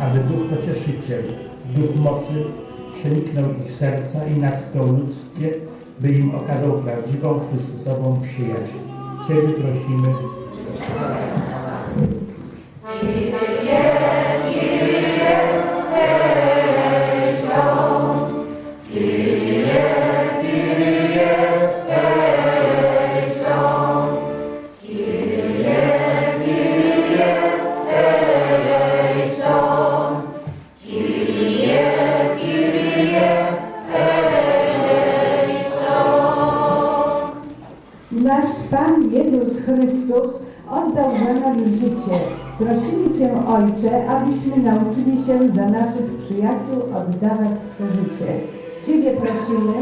aby Duch Pocieszyciel, Duch Mocy przeniknął ich serca i natchnął ludzkie, by im okazał prawdziwą Chrystusową przyjaźń. Ciebie prosimy, Yeah. Nasz Pan Jezus Chrystus oddał za nas życie. Prosimy Cię, Ojcze, abyśmy nauczyli się za naszych przyjaciół oddawać swe życie. Ciebie prosimy.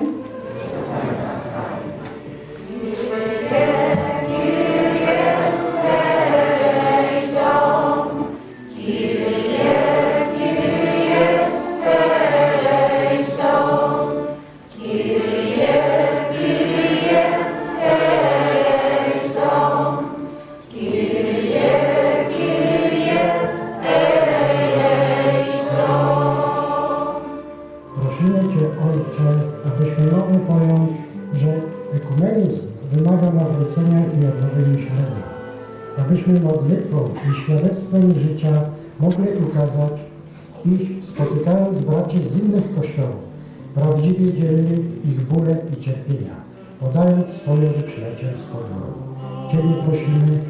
Dzielni ich z bólem i cierpienia, podając swoją przyjacielską drogę. Ciebie prosimy,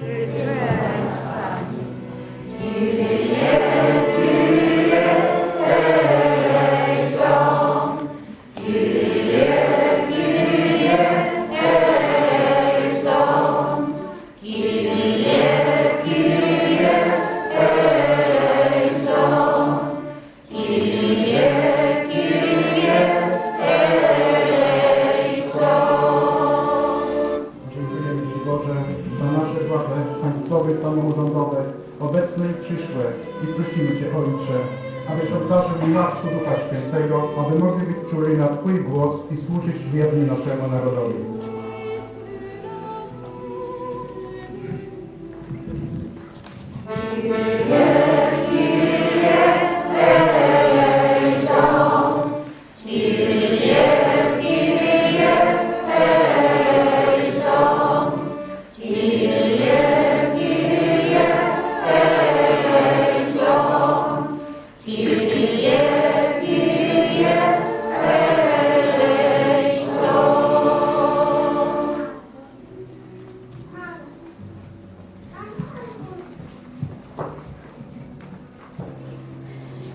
prosimy Cię Ojcze, abyś obdarzył nas Ducha Świętego, aby mogli być czuli na Twój głos i służyć wiernie naszemu narodowi.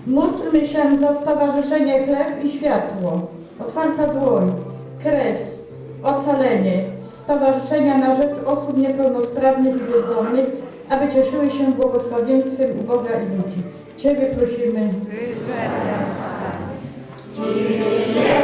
Módlmy się za Stowarzyszenie Chleb i Światło, Otwarta Dłoń, Kres, Ocalenie, Stowarzyszenia na rzecz osób niepełnosprawnych i bezdomnych, aby cieszyły się błogosławieństwem u Boga i ludzi. Ciebie prosimy. Módlmy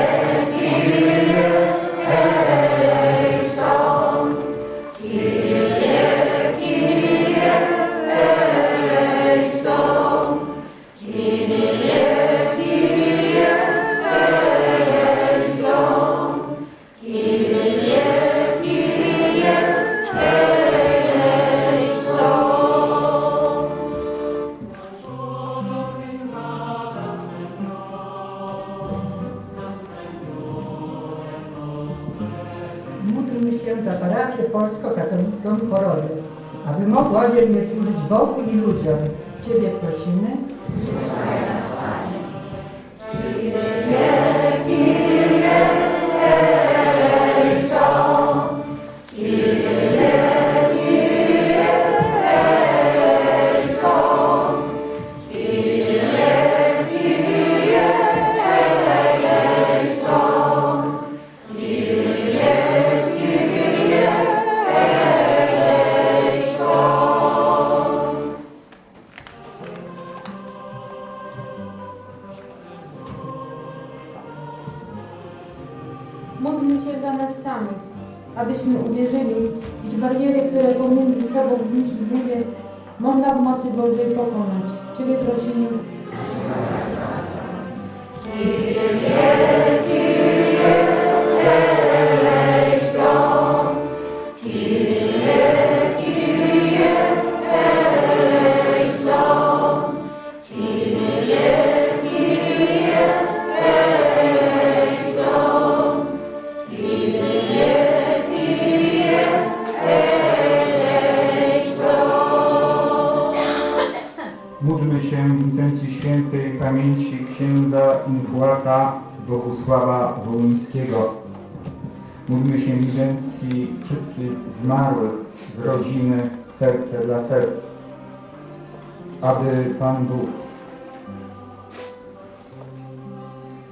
aby mogła wiernie służyć Bogu i ludziom. Ciebie prosimy. Mocy Bożej pokonać. Ciebie prosimy. Módlmy się intencji wszystkich zmarłych z rodziny Serce dla Serc, aby Pan Bóg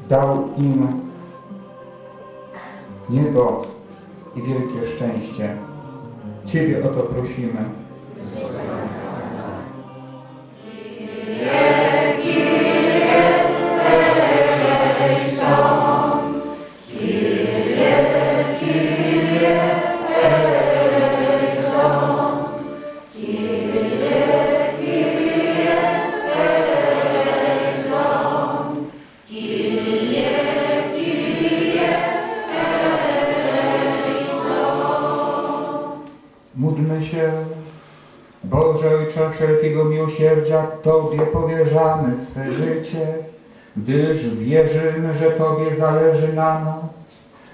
dał im niebo i wielkie szczęście. Ciebie o to prosimy. Miłosierdzia, Tobie powierzamy swe życie, gdyż wierzymy, że Tobie zależy na nas.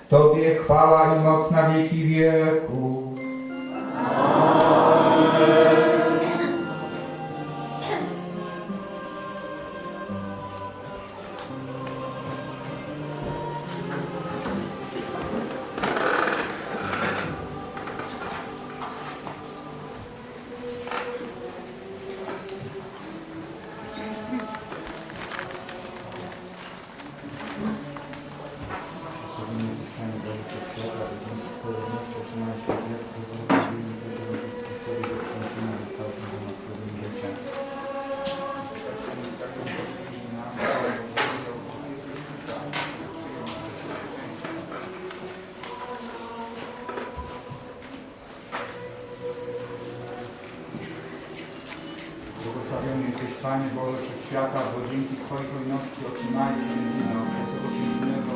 Tobie chwała i moc na wieki wieku. Błogosławiony jesteś Panie Boże Wszechświata, bo dzięki Twojej hojności otrzymaliśmy wino, tego pięknego,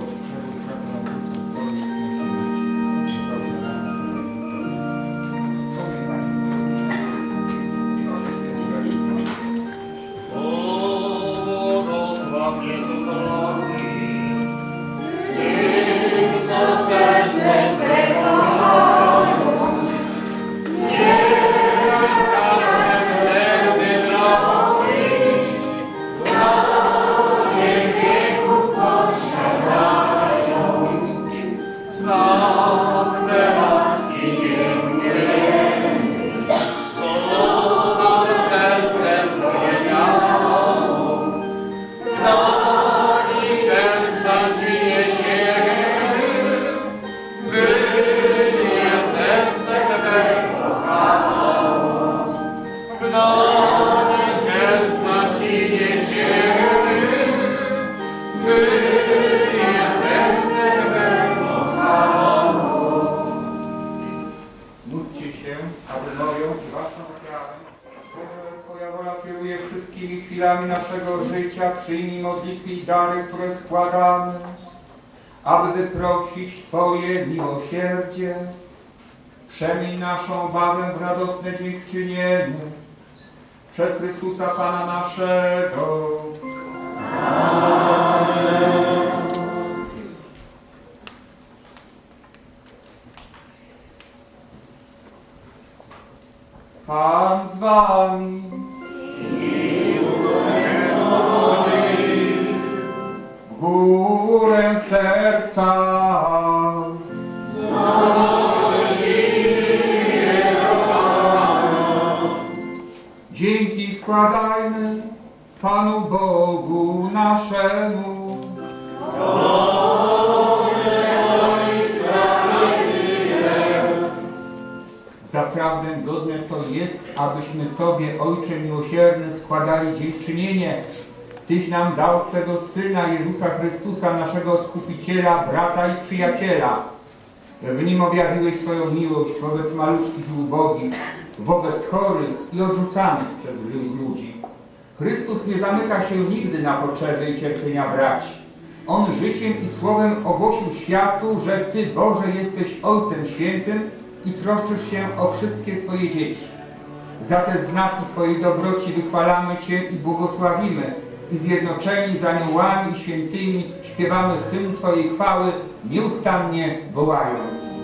modlitwy i dary, które składamy, aby wyprosić Twoje miłosierdzie. Przemień naszą obawę w radosne dziękczynienie. Przez Chrystusa Pana naszego. Pan z wami. Górę serca. Dzięki składajmy Panu Bogu naszemu. Zaprawdę godne to jest, abyśmy Tobie, Ojcze miłosierny, składali dziękczynienie. Tyś nam dał swego Syna Jezusa Chrystusa, naszego Odkupiciela, brata i przyjaciela. W Nim objawiłeś swoją miłość wobec maluczkich i ubogich. wobec chorych i odrzucanych przez lu- ludzi. Chrystus nie zamyka się nigdy na potrzeby i cierpienia braci. On życiem i słowem ogłosił światu, że Ty, Boże, jesteś Ojcem Świętym i troszczysz się o wszystkie swoje dzieci. Za te znaki Twojej dobroci wychwalamy Cię i błogosławimy i zjednoczeni z aniołami świętymi śpiewamy hymn Twojej chwały, nieustannie wołając.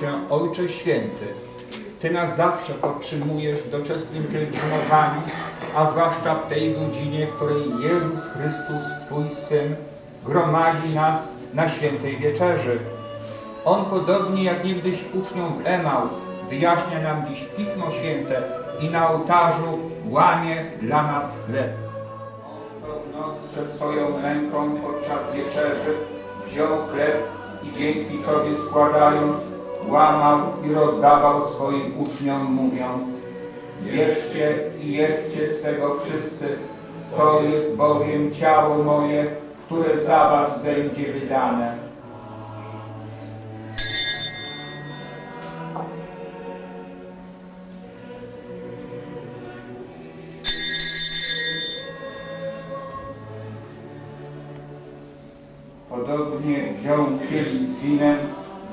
Cię, Ojcze Święty. Ty nas zawsze podtrzymujesz w doczesnym pielgrzymowaniu, a zwłaszcza w tej godzinie, w której Jezus Chrystus, Twój Syn, gromadzi nas na świętej wieczerzy. On, podobnie jak niegdyś uczniom w Emaus, wyjaśnia nam dziś Pismo Święte i na ołtarzu łamie dla nas chleb. On noc przed swoją męką podczas wieczerzy wziął chleb i dzięki Tobie składając, łamał i rozdawał swoim uczniom, mówiąc Bierzcie i jedzcie z tego wszyscy, to jest bowiem ciało moje, które za was będzie wydane. Podobnie wziął kielich z winem,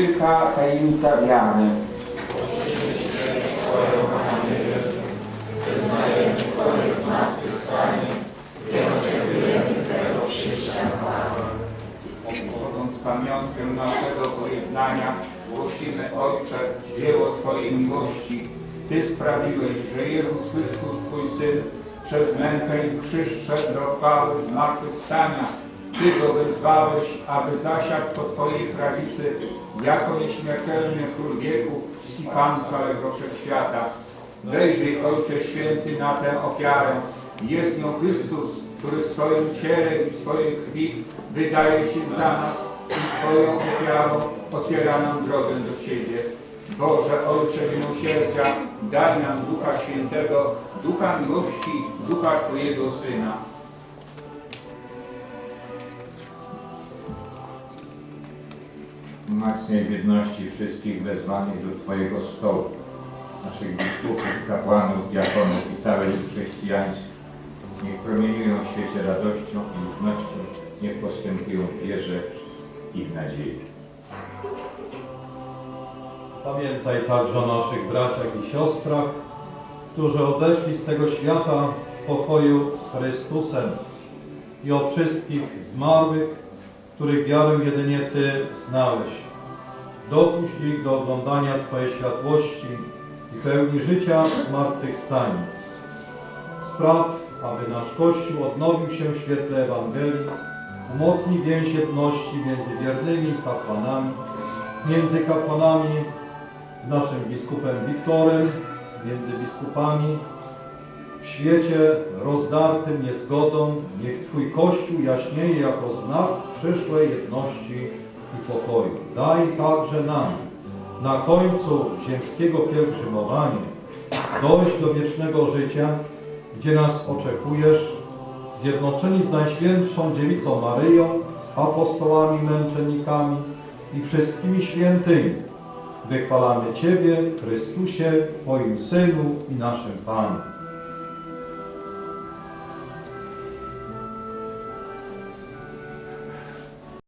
Wielka tajemnica wiary. Obchodząc pamiątkę naszego pojednania, głosimy Ojcze dzieło Twojej miłości. Ty sprawiłeś, że Jezus Chrystus, Twój Syn, przez mękę i krzyż szedł do chwały zmartwychwstania. Ty go wezwałeś, aby zasiadł po Twojej prawicy jako nieśmiertelny król wieków i Pan całego wszechświata. Wejrzyj, Ojcze Święty, na tę ofiarę. Jest nią Chrystus, który swoim ciele i swojej krwi wydaje się za nas i swoją ofiarą otwiera nam drogę do Ciebie. Boże, Ojcze miłosierdzia, daj nam Ducha Świętego, Ducha miłości, Ducha Twojego Syna. Umacniaj w jedności wszystkich wezwanych do Twojego stołu, naszych biskupów, kapłanów, diakonów i cały lud chrześcijański. Niech promieniują w świecie radością i ufnością, niech postępują w wierze i w nadziei. Pamiętaj także o naszych braciach i siostrach, którzy odeszli z tego świata w pokoju z Chrystusem i o wszystkich zmarłych, których wiarę jedynie Ty znałeś. Dopuść ich do oglądania Twojej światłości i pełni życia zmartwychwstania. Spraw, aby nasz Kościół odnowił się w świetle Ewangelii, umocnij więź jedności między wiernymi kapłanami, między kapłanami z naszym biskupem Wiktorem, między biskupami. W świecie rozdartym niezgodą niech Twój Kościół jaśnieje jako znak przyszłej jedności i pokoju. Daj także nam na końcu ziemskiego pielgrzymowania dojść do wiecznego życia, gdzie nas oczekujesz, zjednoczeni z Najświętszą Dziewicą Maryją, z apostołami, męczennikami i wszystkimi świętymi. Wychwalamy Ciebie, Chrystusie, Twoim Synu i naszym Panu.